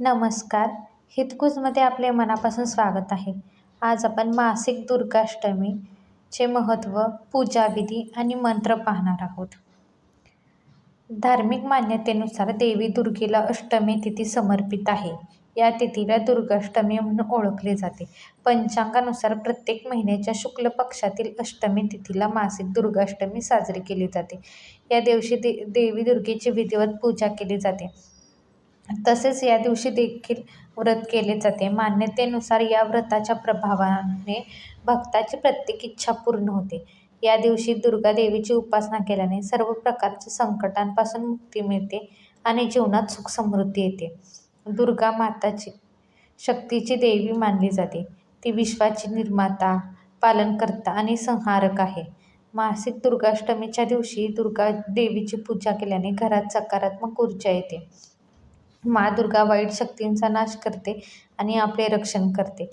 नमस्कार. हितकुजमध्ये आपले मनापासून स्वागत आहे. आज आपण मासिक दुर्गाष्टमीचे महत्त्व पूजाविधी आणि मंत्र पाहणार आहोत. धार्मिक मान्यतेनुसार देवी दुर्गेला अष्टमी तिथी समर्पित आहे. या तिथीला दुर्गाष्टमी म्हणून ओळखले जाते. पंचांगानुसार प्रत्येक महिन्याच्या शुक्ल पक्षातील अष्टमी तिथीला मासिक दुर्गाष्टमी साजरी केली जाते. या दिवशी दे देवी दुर्गेची विधिवत पूजा केली जाते. तसेच या दिवशी देखील व्रत केले जाते. मान्यतेनुसार या व्रताच्या प्रभावाने भक्ताची प्रत्येक इच्छा पूर्ण होते. या दिवशी दुर्गा देवीची उपासना केल्याने सर्व प्रकारच्या संकटांपासून मुक्ती मिळते आणि जीवनात सुख समृद्धी येते. दुर्गा माताची शक्तीची देवी मानली जाते. ती विश्वाची निर्माता पालनकर्ता आणि संहारक आहे. मासिक दुर्गाष्टमीच्या दिवशी दुर्गा देवीची पूजा केल्याने घरात सकारात्मक ऊर्जा येते. मा दुर्गा वाईट शक्तींचा नाश करते आणि आपले रक्षण करते.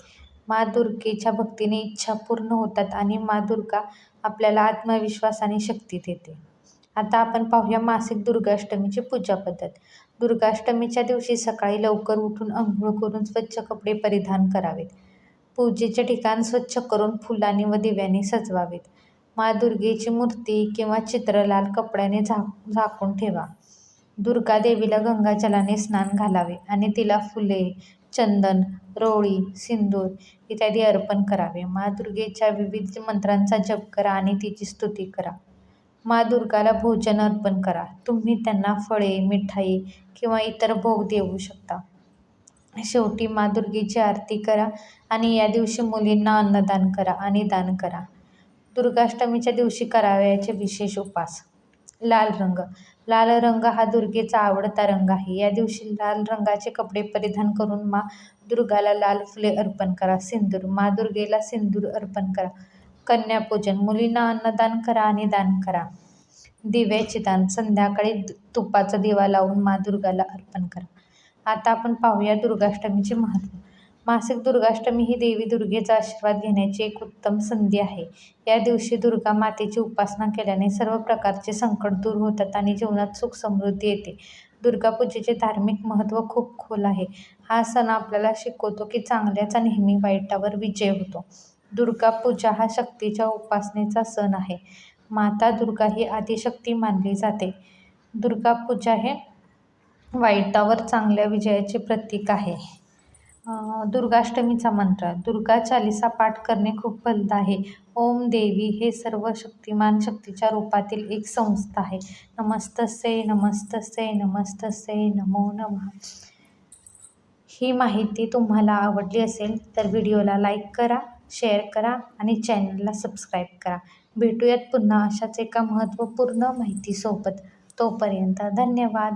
मा दुर्गेच्या भक्तीने इच्छा पूर्ण होतात आणि मा दुर्गा आपल्याला आत्मविश्वास आणि शक्ती देते. आता आपण पाहूया मासिक दुर्गाष्टमीची पूजा पद्धत. दुर्गाष्टमीच्या दिवशी सकाळी लवकर उठून अंघोळ करून स्वच्छ कपडे परिधान करावेत. पूजेचे ठिकाण स्वच्छ करून फुलांनी व दिव्यांनी सजवावेत. मा दुर्गेची मूर्ती किंवा चित्र लाल कपड्याने झाक झाकून ठेवा. दुर्गा देवीला गंगाजलाने स्नान घालावे आणि तिला फुले चंदन रोळी सिंदूर इत्यादी अर्पण करावे. मा दुर्गेच्या विविध मंत्रांचा जप करा आणि तिची स्तुती करा. मा दुर्गाला भोजन अर्पण करा. तुम्ही त्यांना फळे मिठाई किंवा इतर भोग देऊ शकता. शेवटी मा दुर्गेची आरती करा आणि या दिवशी मुलींना अन्नदान करा आणि दान करा. दुर्गाष्टमीच्या दिवशी करावयाचे विशेष उपास. लाल रंग. लाल रंग हा दुर्गेचा आवडता रंग आहे. या दिवशी लाल रंगाचे कपडे परिधान करून मा दुर्गाला लाल फुले अर्पण करा. सिंदूर. मा दुर्गेला सिंदूर अर्पण करा. कन्यापूजन मुलींना अन्नदान करा आणि दान करा. दिव्याचे दान संध्याकाळी तुपाचा दिवा लावून मा दुर्गाला अर्पण करा. आता आपण पाहूया दुर्गाष्टमीचे महत्त्व. मासिक दुर्गाष्टमी ही देवी दुर्गेचा आशीर्वाद घेण्याची एक उत्तम संधी आहे. या दिवशी दुर्गा मातेची उपासना केल्याने सर्व प्रकारचे संकट दूर होतात आणि जीवनात सुख समृद्धी येते. दुर्गापूजेचे धार्मिक महत्त्व खूप खोल आहे. हा सण आपल्याला शिकवतो की चांगल्याचा नेहमी वाईटावर विजय होतो. दुर्गा पूजा हा शक्तीच्या उपासनेचा सण आहे. माता दुर्गा ही आदिशक्ती मानली जाते. दुर्गा पूजा हे वाईटावर चांगल्या विजयाचे प्रतीक आहे. दुर्गाष्टमीचा मंत्र दुर्गा चालिसा पाठ करणे खूप फलद आहे. ओम देवी हे सर्व शक्तिमान शक्तीच्या रूपातील एक संस्था आहे. नमस्तसे नमस्तसे नमस्तसे नमो नमः. ही माहिती तुम्हाला आवडली असेल तर व्हिडिओला लाईक करा शेअर करा आणि चॅनलला सबस्क्राईब करा. भेटूयात पुन्हा अशाच एका महत्त्वपूर्ण माहितीसोबत. तोपर्यंत धन्यवाद.